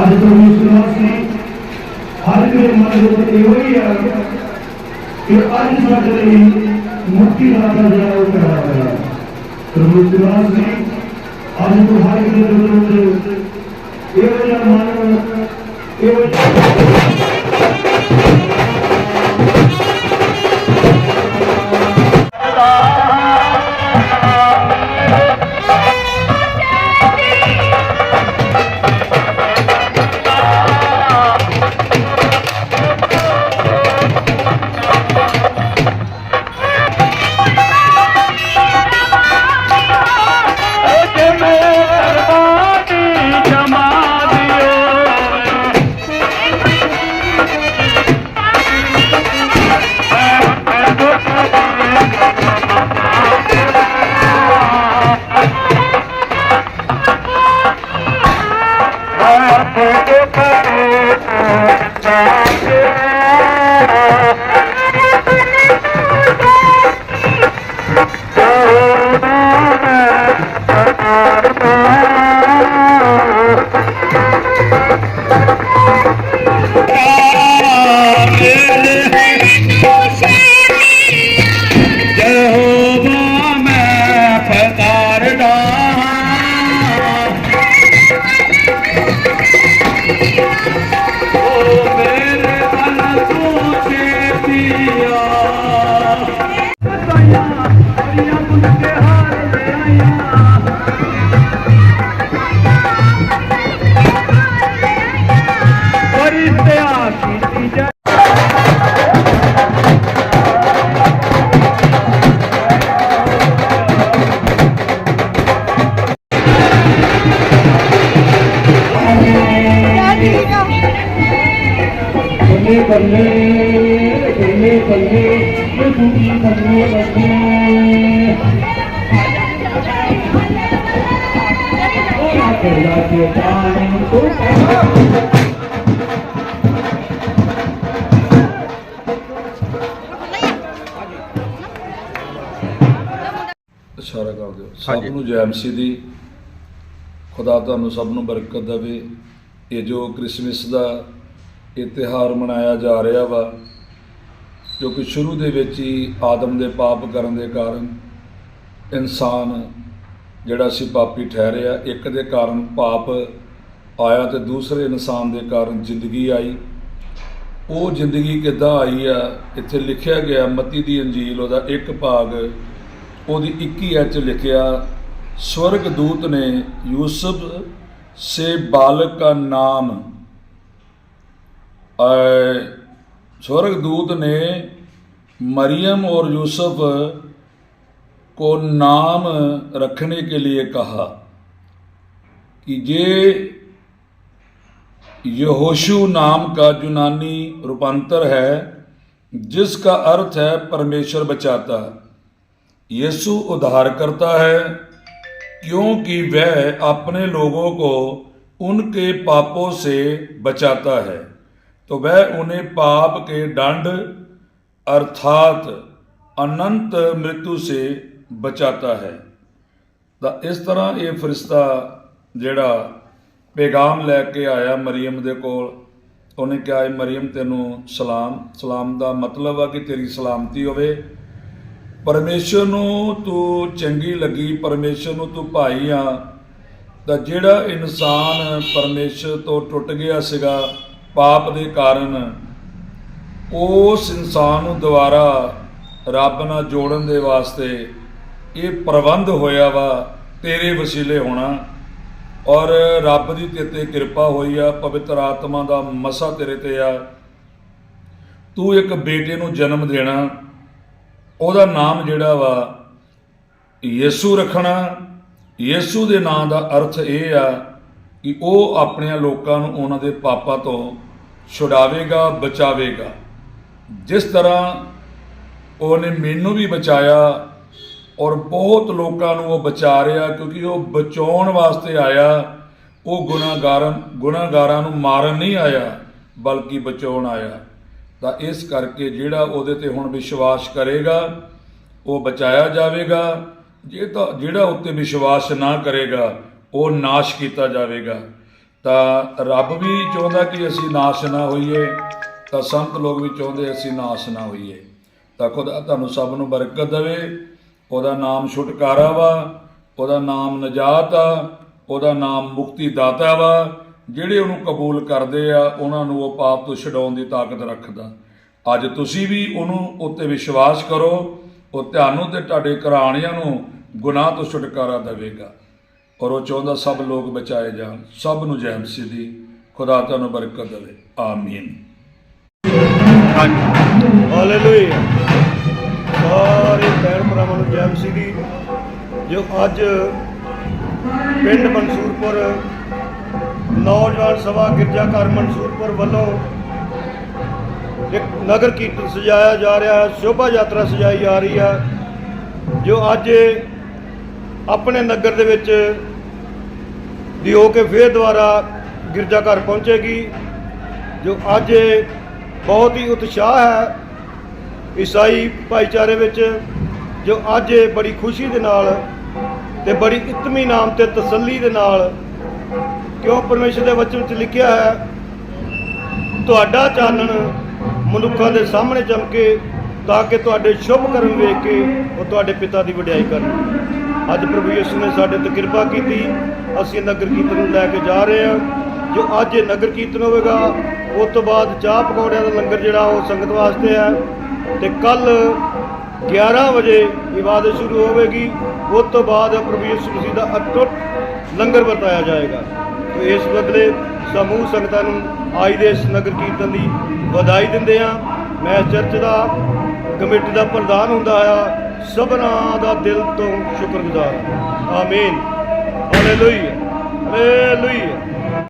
ఆదితో విశ్వాసి ఆదితో మనకు ఎవరి व्यापारी साधने मुक्ति लाता जाओ करा गया प्रभु विश्वास ने आज तुम्हारी ज़रूरत Yeah. ਬੱਲੇ ਬੱਲੇ ਬੱਲੇ ਬੱਲੇ ਪ੍ਰਭੂ ਦੀ ਬੱਲੇ ਬੱਲੇ ਉਹ ਕਰਦਾ ਕੇ ਪਾਣੀ ਤੋਂ ਇਸ਼ਾਰਾ ਕਰ ਦਿਓ। ਸਭ ਨੂੰ ਜੈ ਮਸੀਹ ਦੀ ਖੁਦਾ ਤੁਹਾਨੂੰ ਸਭ ਨੂੰ ਬਰਕਤ ਦੇਵੇ। ਇਹ ਜੋ ਕ੍ਰਿਸਮਸ ਦਾ ਇਹ ਤਿਹਾਰ ਮਨਾਇਆ ਜਾ ਰਿਹਾ ਵਾ, ਜੋ ਕਿ ਸ਼ੁਰੂ ਦੇ ਵਿੱਚ ਹੀ ਆਦਮ ਦੇ ਪਾਪ ਕਰਨ ਦੇ ਕਾਰਨ ਇਨਸਾਨ ਜਿਹੜਾ ਸੀ ਪਾਪੀ ਠਹਿਰਿਆ। ਇੱਕ ਦੇ ਕਾਰਨ ਪਾਪ ਆਇਆ ਤੇ ਦੂਸਰੇ ਇਨਸਾਨ ਦੇ ਕਾਰਨ ਜ਼ਿੰਦਗੀ ਆਈ। ਉਹ ਜ਼ਿੰਦਗੀ ਕਿੱਦਾਂ ਆਈ ਆ? ਇੱਥੇ ਲਿਖਿਆ ਗਿਆ, ਮਤੀ ਦੀ ਅੰਜੀਲ, ਉਹਦਾ ਇੱਕ ਭਾਗ, ਉਹਦੀ 21 ਐਚ ਲਿਖਿਆ, ਸਵਰਗਦੂਤ ਨੇ ਯੂਸਫ ਸੇ ਬਾਲਕ ਦਾ ਨਾਮ नाम अ, स्वर्ग दूत ने मरियम और यूसुफ को नाम रखने के लिए कहा कि ये यहोशु नाम का यूनानी रूपांतर है जिसका अर्थ है परमेश्वर बचाता। यीशु उद्धार करता है क्योंकि वह अपने लोगों को उनके पापों से बचाता है। तो वह उन्हें पाप के दंड अर्थात अनंत मृत्यु से बचाता है ਤਾਂ ਇਸ ਤਰ੍ਹਾਂ ਇਹ ਫਰਿਸ਼ਤਾ ਜਿਹੜਾ ਪੈਗਾਮ ਲੈ ਕੇ ਆਇਆ ਮਰੀਮ ਦੇ ਕੋਲ ਉਹਨੇ ਕਿਹਾ ਇਹ ਮਰੀਮ ਤੈਨੂੰ ਸਲਾਮ ਸਲਾਮ ਦਾ ਮਤਲਬ ਆ ਕਿ ਤੇਰੀ ਸਲਾਮਤੀ ਹੋਵੇ ਪਰਮੇਸ਼ਰ ਨੂੰ ਤੂੰ ਚੰਗੀ ਲੱਗੀ ਪਰਮੇਸ਼ਰ ਨੂੰ ਤੂੰ ਭਾਈ ਆ ਤਾਂ ਜਿਹੜਾ ਇਨਸਾਨ ਪਰਮੇਸ਼ਰ ਤੋਂ ਟੁੱਟ ਗਿਆ ਸੀਗਾ ਪਾਪ ਦੇ ਕਾਰਨ ਉਸ ਇਨਸਾਨ ਨੂੰ ਦੁਬਾਰਾ ਰੱਬ ਨਾਲ ਜੋੜਨ ਦੇ ਵਾਸਤੇ ਇਹ ਪ੍ਰਬੰਧ ਹੋਇਆ ਵਾ, ਤੇਰੇ ਵਸੀਲੇ ਹੋਣਾ। ਔਰ ਰੱਬ ਦੀ ਤੇਰੇ ਤੇ ਕਿਰਪਾ ਹੋਈ ਆ, ਪਵਿੱਤਰ ਆਤਮਾ ਦਾ ਮਸਾ ਤੇਰੇ ਤੇ ਆ। ਤੂੰ ਇੱਕ ਬੇਟੇ ਨੂੰ ਜਨਮ ਦੇਣਾ, ਉਹਦਾ ਨਾਮ ਜਿਹੜਾ ਵਾ, ਯਿਸੂ ਰੱਖਣਾ। ਯਿਸੂ ਦੇ ਨਾਂ ਦਾ ਅਰਥ ਇਹ ਆ ਕਿ ਉਹ ਆਪਣੇ ਲੋਕਾਂ ਨੂੰ ਉਹਨਾਂ ਦੇ ਪਾਪਾਂ ਤੋਂ ਛੁਡਾਵੇਗਾ, ਬਚਾਵੇਗਾ। ਜਿਸ ਤਰ੍ਹਾਂ ਉਹਨੇ ਮੈਨੂੰ ਵੀ ਬਚਾਇਆ ਔਰ ਬਹੁਤ ਲੋਕਾਂ ਨੂੰ ਉਹ ਬਚਾ ਰਿਹਾ ਕਿਉਂਕਿ ਉਹ ਬਚਾਉਣ ਵਾਸਤੇ ਆਇਆ, ਉਹ ਗੁਨਾਹਗਾਰਾਂ ਗੁਨਾਹਗਾਰਾਂ ਨੂੰ ਮਾਰਨ ਨਹੀਂ ਆਇਆ, ਬਲਕਿ ਬਚਾਉਣ ਆਇਆ। ਤਾਂ ਇਸ ਕਰਕੇ ਜਿਹੜਾ ਉਹਦੇ ਤੇ ਹੁਣ ਵਿਸ਼ਵਾਸ ਕਰੇਗਾ, ਉਹ ਬਚਾਇਆ ਜਾਵੇਗਾ। ਜੇ ਤਾਂ ਜਿਹੜਾ ਉੱਤੇ ਵਿਸ਼ਵਾਸ ਨਾ ਕਰੇਗਾ ਉਹ ਨਾਸ਼ ਕੀਤਾ ਜਾਵੇਗਾ। ਤਾਂ ਰੱਬ ਵੀ ਚਾਹੁੰਦਾ ਕਿ ਅਸੀਂ ਨਾਸ਼ ਨਾ ਹੋਈਏ, ਤਾਂ ਸੰਤ ਲੋਕ ਵੀ ਚਾਹੁੰਦੇ ਅਸੀਂ ਨਾਸ ਨਾ ਹੋਈਏ। ਤਾਂ ਖੁਦਾ ਤੁਹਾਨੂੰ ਸਭ ਨੂੰ ਬਰਕਤ ਦੇਵੇ। ਉਹਦਾ ਨਾਮ ਛੁਟਕਾਰਾ ਵਾ, ਉਹਦਾ ਨਾਮ ਨਜਾਤ ਆ, ਉਹਦਾ ਨਾਮ ਮੁਕਤੀ ਦਾਤਾ ਵਾ। ਜਿਹੜੇ ਉਹਨੂੰ ਕਬੂਲ ਕਰਦੇ ਆ, ਉਹਨਾਂ ਨੂੰ ਉਹ ਪਾਪ ਤੋਂ ਛਡਾਉਣ ਦੀ ਤਾਕਤ ਰੱਖਦਾ। ਅੱਜ ਤੁਸੀਂ ਵੀ ਉਹਨੂੰ ਉੱਤੇ ਵਿਸ਼ਵਾਸ ਕਰੋ, ਉਹ ਤੁਹਾਨੂੰ ਤੇ ਤੁਹਾਡੇ ਘਰਾਣਿਆਂ ਨੂੰ ਗੁਨਾਹ ਤੋਂ ਛੁਟਕਾਰਾ ਦੇਵੇਗਾ। ਔਰ ਉਹ ਚਾਹੁੰਦਾ ਸਭ ਲੋਕ ਬਚਾਏ ਜਾਣ, ਸਭ ਨੂੰ ਜੈ ਮਸੀਹ ਦੀ ਖੁਦਾ ਤੁਹਾਨੂੰ ਬਰਕਤ ਦੇਵੇ। ਆਮੀਨ। ਹਾਲੇਲੂਇਆ। ਸਾਰੇ ਭੈਣ ਭਰਾਵਾਂ ਨੂੰ ਜੈ ਮਸੀਹ ਦੀ ਜੋ ਅੱਜ ਪਿੰਡ ਮਨਸੂਰਪੁਰ ਨੌਜਵਾਨ ਸਭਾ ਗਿਰਜਾ ਘਰ ਮਨਸੂਰਪੁਰ ਵੱਲੋਂ ਇੱਕ ਨਗਰ ਕੀਰਤਨ ਸਜਾਇਆ ਜਾ ਰਿਹਾ ਹੈ, ਸ਼ੋਭਾ ਯਾਤਰਾ ਸਜਾਈ ਜਾ ਰਹੀ ਹੈ, ਜੋ ਅੱਜ ਆਪਣੇ ਨਗਰ ਦੇ ਵਿੱਚ ਦੀ ਹੋ ਕੇ ਫੇਰ ਦੁਬਾਰਾ ਗਿਰਜਾ ਘਰ ਪਹੁੰਚੇਗੀ, ਜੋ ਅੱਜ ਬਹੁਤ ਹੀ ਉਤਸ਼ਾਹ ਹੈ ਈਸਾਈ ਭਾਈਚਾਰੇ ਵਿੱਚ, ਜੋ ਅੱਜ ਇਹ ਬੜੀ ਖੁਸ਼ੀ ਦੇ ਨਾਲ ਤੇ ਬੜੀ ਇਤਮੀਨਾਨ ਤੇ ਤਸੱਲੀ ਦੇ ਨਾਲ ਕਿਉਂ ਪਰਮੇਸ਼ਰ ਦੇ ਵਚਨ ਵਿੱਚ ਲਿਖਿਆ ਹੈ, ਤੁਹਾਡਾ ਚਾਨਣ ਮਨੁੱਖਾਂ ਦੇ ਸਾਹਮਣੇ ਚਮਕੇ ਤਾਂ ਕਿ ਤੁਹਾਡੇ ਸ਼ੁਭ ਕਰਮ ਵੇਖ ਕੇ ਉਹ ਤੁਹਾਡੇ ਪਿਤਾ ਦੀ ਵਡਿਆਈ ਕਰਨ। ਅੱਜ ਪ੍ਰਭੂ ਯਿਸੂ ਨੇ ਸਾਡੇ ਤੇ ਕਿਰਪਾ ਕੀਤੀ, ਅਸੀਂ ਨਗਰ ਕੀਰਤਨ ਨੂੰ ਲੈ ਕੇ ਜਾ ਰਹੇ ਹਾਂ। ਜੋ ਅੱਜ ਇਹ ਨਗਰ ਕੀਰਤਨ ਹੋਵੇਗਾ, ਉਸ ਤੋਂ ਬਾਅਦ ਚਾਹ ਪਕੌੜਿਆਂ ਦਾ ਲੰਗਰ ਜਿਹੜਾ ਉਹ ਸੰਗਤ ਵਾਸਤੇ ਹੈ। ਤੇ ਕੱਲ 11 ਵਜੇ ਇਬਾਦਤ ਸ਼ੁਰੂ ਹੋਵੇਗੀ। ਉਸ ਤੋਂ ਬਾਅਦ ਪ੍ਰਭੂ ਯਿਸੂ ਮਸੀਹ ਦਾ ਅਟੁੱਟ ਲੰਗਰ ਵਰਤਾਇਆ ਜਾਏਗਾ। ਤੇ ਇਸ ਬਦਲੇ ਸਮੂਹ ਸੰਗਤਾਂ ਨੂੰ ਆਈ ਦੇ ਇਸ ਨਗਰ ਕੀਰਤਨ ਦੀ ਵਧਾਈ ਦਿੰਦੇ ਆ ਮੈਂ ਚਰਚ ਦਾ ਕਮੇਟੀ ਦਾ ਪ੍ਰਧਾਨ ਹੁੰਦਾ ਆ ਸਭਨਾਂ ਦਾ ਦਿਲ ਤੋਂ ਸ਼ੁਕਰਗੁਜ਼ਾਰ ਹਾਂ। ਆਮੀਨ। Hallelujah hallelujah